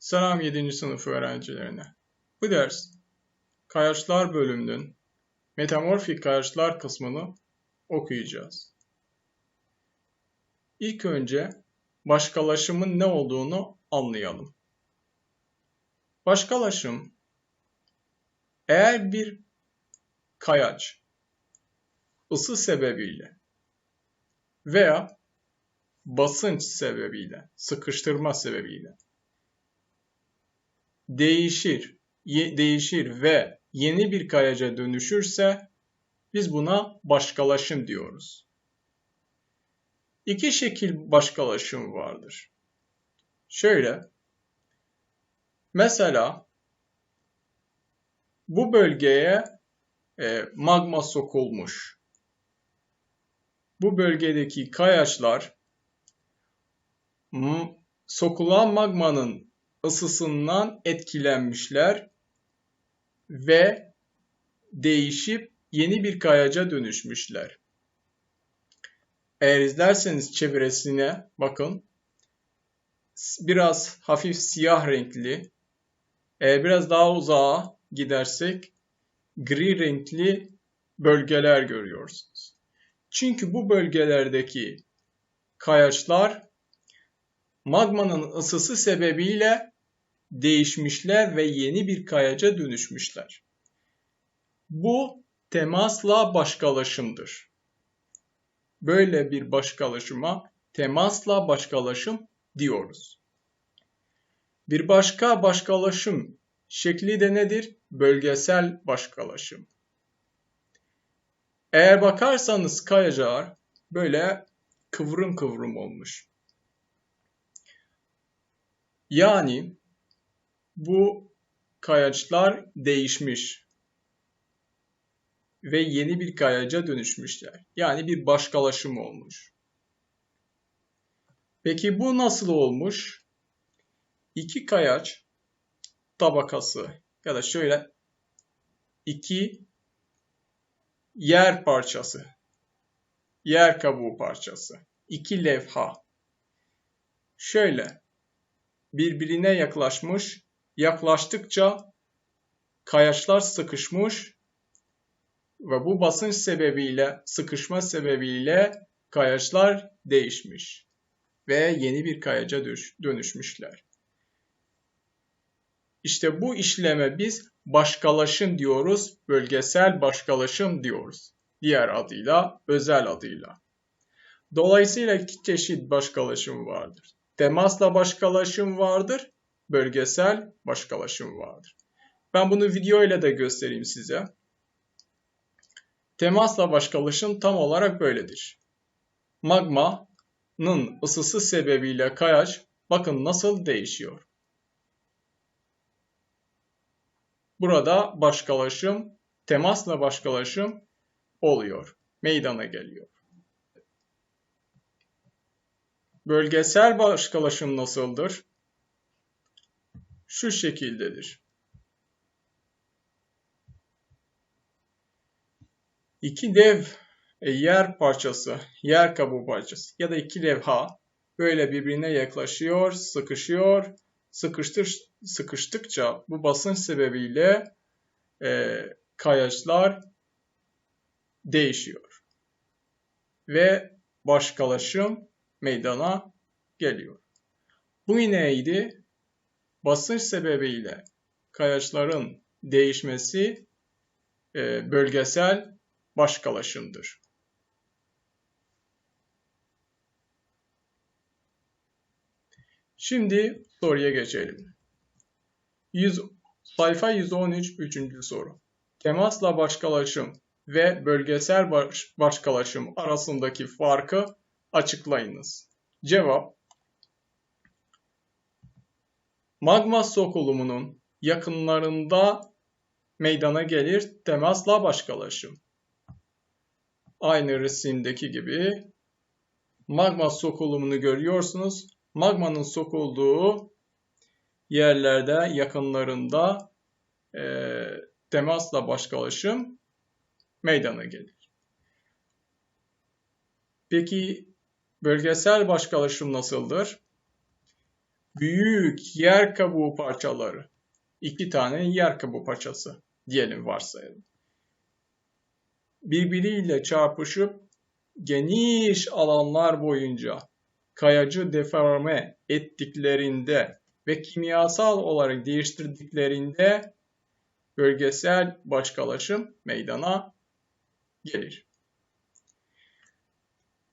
Selam 7. sınıf öğrencilerine. Bu ders Kayaçlar bölümünün metamorfik kayaçlar kısmını okuyacağız. İlk önce başkalaşımın ne olduğunu anlayalım. Başkalaşım eğer bir kayaç ısı sebebiyle veya basınç sebebiyle, sıkıştırma sebebiyle değişir, değişir ve yeni bir kayaca dönüşürse biz buna başkalaşım diyoruz. İki şekil başkalaşım vardır. Şöyle, mesela bu bölgeye e, magma sokulmuş. Bu bölgedeki kayaçlar sokulan magmanın ısısından etkilenmişler ve değişip yeni bir kayaca dönüşmüşler. Eğer izlerseniz çevresine bakın. Biraz hafif siyah renkli. Eğer biraz daha uzağa gidersek gri renkli bölgeler görüyorsunuz. Çünkü bu bölgelerdeki kayaçlar magmanın ısısı sebebiyle değişmişler ve yeni bir kayaca dönüşmüşler. Bu temasla başkalaşımdır. Böyle bir başkalaşıma temasla başkalaşım diyoruz. Bir başka başkalaşım şekli de nedir? Bölgesel başkalaşım. Eğer bakarsanız kayacalar böyle kıvrım kıvrım olmuş. Yani bu kayaçlar değişmiş ve yeni bir kayaca dönüşmüşler. Yani bir başkalaşım olmuş. Peki bu nasıl olmuş? İki kayaç tabakası ya da şöyle iki yer parçası, yer kabuğu parçası, iki levha. Şöyle birbirine yaklaşmış Yaklaştıkça kayaçlar sıkışmış ve bu basınç sebebiyle, sıkışma sebebiyle kayaçlar değişmiş ve yeni bir kayaca dönüşmüşler. İşte bu işleme biz başkalaşım diyoruz, bölgesel başkalaşım diyoruz. Diğer adıyla, özel adıyla. Dolayısıyla iki çeşit başkalaşım vardır. Temasla başkalaşım vardır, bölgesel başkalaşım vardır. Ben bunu video ile de göstereyim size. Temasla başkalaşım tam olarak böyledir. Magmanın ısısı sebebiyle kayaç bakın nasıl değişiyor. Burada başkalaşım, temasla başkalaşım oluyor, meydana geliyor. Bölgesel başkalaşım nasıldır? Şu şekildedir. İki dev e, yer parçası, yer kabuğu parçası ya da iki levha böyle birbirine yaklaşıyor, sıkışıyor. Sıkıştır, sıkıştıkça bu basınç sebebiyle e, kayaçlar değişiyor. Ve başkalaşım meydana geliyor. Bu neydi? Basınç sebebiyle kayaçların değişmesi e, bölgesel başkalaşımdır. Şimdi soruya geçelim. 100, sayfa 113 3. soru. Temasla başkalaşım ve bölgesel baş, başkalaşım arasındaki farkı açıklayınız. Cevap Magma sokulumunun yakınlarında meydana gelir temasla başkalaşım. Aynı resimdeki gibi magma sokulumunu görüyorsunuz. Magmanın sokulduğu yerlerde yakınlarında e, temasla başkalaşım meydana gelir. Peki bölgesel başkalaşım nasıldır? Büyük yer kabuğu parçaları. iki tane yer kabuğu parçası diyelim varsayalım. Birbiriyle çarpışıp geniş alanlar boyunca kayacı deforme ettiklerinde ve kimyasal olarak değiştirdiklerinde bölgesel başkalaşım meydana gelir.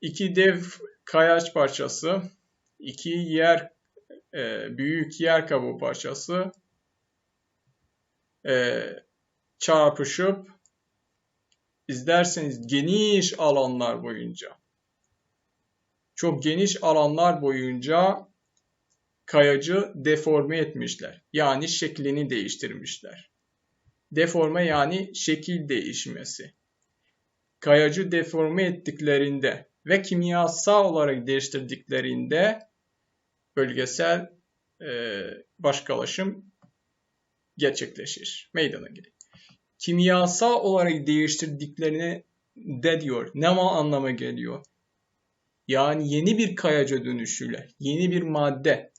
İki dev kayaç parçası, iki yer e, büyük yer kabuğu parçası e, çarpışıp izlerseniz geniş alanlar boyunca çok geniş alanlar boyunca kayacı deforme etmişler. Yani şeklini değiştirmişler. Deforme yani şekil değişmesi. Kayacı deforme ettiklerinde ve kimyasal olarak değiştirdiklerinde bölgesel e, başkalaşım gerçekleşir, meydana gelir. Kimyasal olarak değiştirdiklerini de diyor. Ne anlama geliyor? Yani yeni bir kayaca dönüşüyle, yeni bir madde.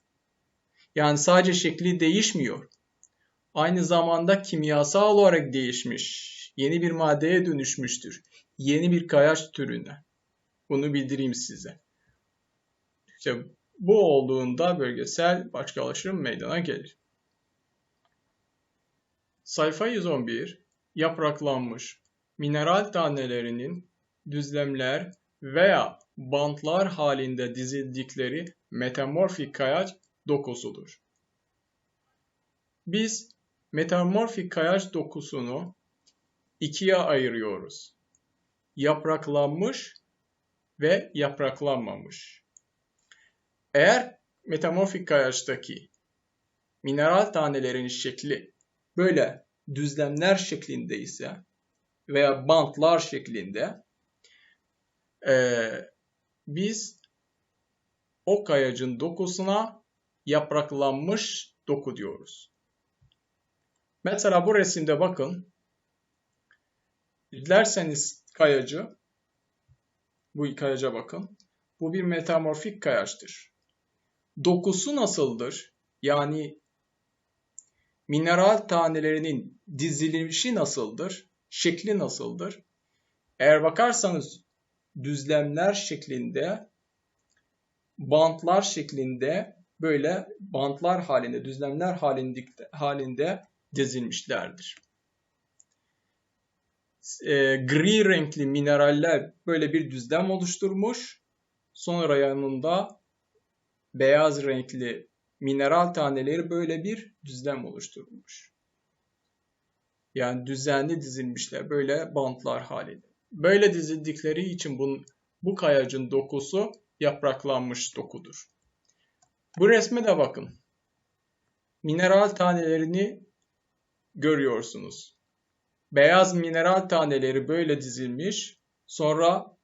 Yani sadece şekli değişmiyor. Aynı zamanda kimyasal olarak değişmiş, yeni bir maddeye dönüşmüştür. Yeni bir kayaç türüne. Bunu bildireyim size. İşte bu olduğunda bölgesel başkalaşım meydana gelir. Sayfa 111 yapraklanmış mineral tanelerinin düzlemler veya bantlar halinde dizildikleri metamorfik kayaç dokusudur. Biz metamorfik kayaç dokusunu ikiye ayırıyoruz. Yapraklanmış ve yapraklanmamış. Eğer metamorfik kayaçtaki mineral tanelerin şekli böyle düzlemler şeklinde ise veya bantlar şeklinde e, biz o kayacın dokusuna yapraklanmış doku diyoruz. Mesela bu resimde bakın. İzlerseniz kayacı, bu kayaca bakın. Bu bir metamorfik kayaçtır. Dokusu nasıldır? Yani mineral tanelerinin dizilişi nasıldır? Şekli nasıldır? Eğer bakarsanız düzlemler şeklinde, bantlar şeklinde böyle bantlar halinde, düzlemler halinde, halinde dizilmişlerdir. E, gri renkli mineraller böyle bir düzlem oluşturmuş. Sonra yanında beyaz renkli mineral taneleri böyle bir düzlem oluşturmuş. Yani düzenli dizilmişler böyle bantlar halinde. Böyle dizildikleri için bunun, bu kayacın dokusu yapraklanmış dokudur. Bu resme de bakın. Mineral tanelerini görüyorsunuz. Beyaz mineral taneleri böyle dizilmiş. Sonra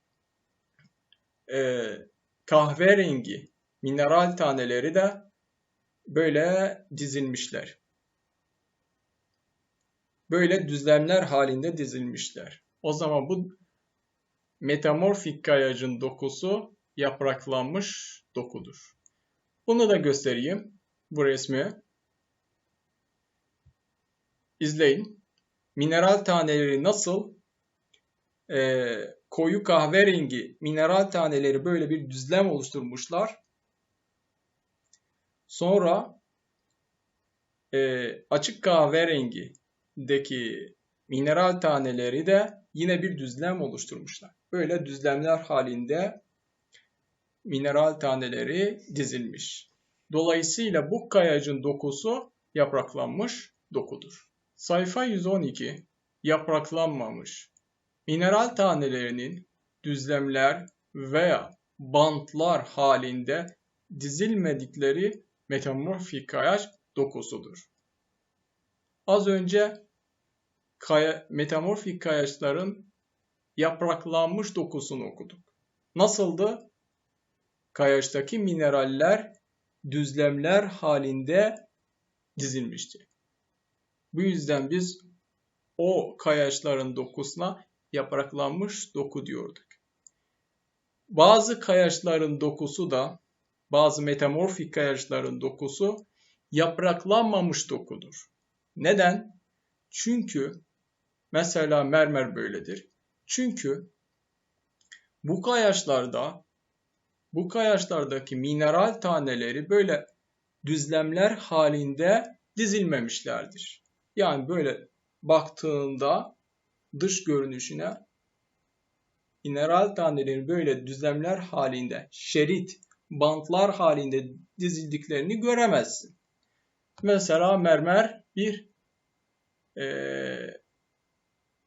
e, kahverengi mineral taneleri de böyle dizilmişler. Böyle düzlemler halinde dizilmişler. O zaman bu metamorfik kayacın dokusu yapraklanmış dokudur. Bunu da göstereyim. Bu resmi. İzleyin. Mineral taneleri nasıl e, koyu kahverengi mineral taneleri böyle bir düzlem oluşturmuşlar. Sonra e, açık kahverengideki mineral taneleri de yine bir düzlem oluşturmuşlar. Böyle düzlemler halinde mineral taneleri dizilmiş. Dolayısıyla bu kayacın dokusu yapraklanmış dokudur. Sayfa 112 yapraklanmamış. Mineral tanelerinin düzlemler veya bantlar halinde dizilmedikleri metamorfik kayaç dokusudur. Az önce kaya, metamorfik kayaçların yapraklanmış dokusunu okuduk. Nasıldı? Kayaçtaki mineraller düzlemler halinde dizilmişti. Bu yüzden biz o kayaçların dokusuna yapraklanmış doku diyorduk. Bazı kayaçların dokusu da bazı metamorfik kayaçların dokusu yapraklanmamış dokudur. Neden? Çünkü mesela mermer böyledir. Çünkü bu kayaçlarda bu kayaçlardaki mineral taneleri böyle düzlemler halinde dizilmemişlerdir. Yani böyle baktığında dış görünüşüne mineral taneleri böyle düzlemler halinde, şerit, bantlar halinde dizildiklerini göremezsin. Mesela mermer bir e,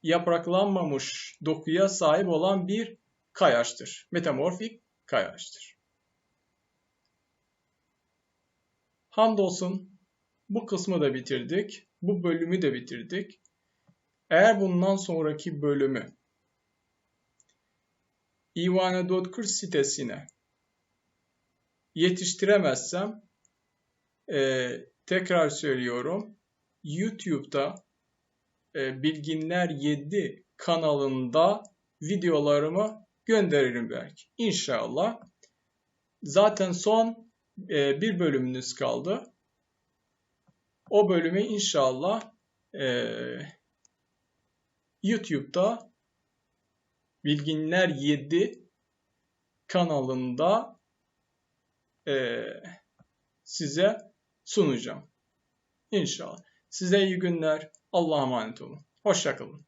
yapraklanmamış dokuya sahip olan bir kayaçtır. Metamorfik kayaçtır. Hamdolsun bu kısmı da bitirdik. Bu bölümü de bitirdik. Eğer bundan sonraki bölümü Ivana.40 sitesine yetiştiremezsem e, tekrar söylüyorum YouTube'da e, Bilginler 7 kanalında videolarımı gönderirim belki. İnşallah. Zaten son e, bir bölümünüz kaldı. O bölümü inşallah e, YouTube'da Bilginler 7 kanalında e, size sunacağım. İnşallah. Size iyi günler. Allah'a emanet olun. Hoşçakalın.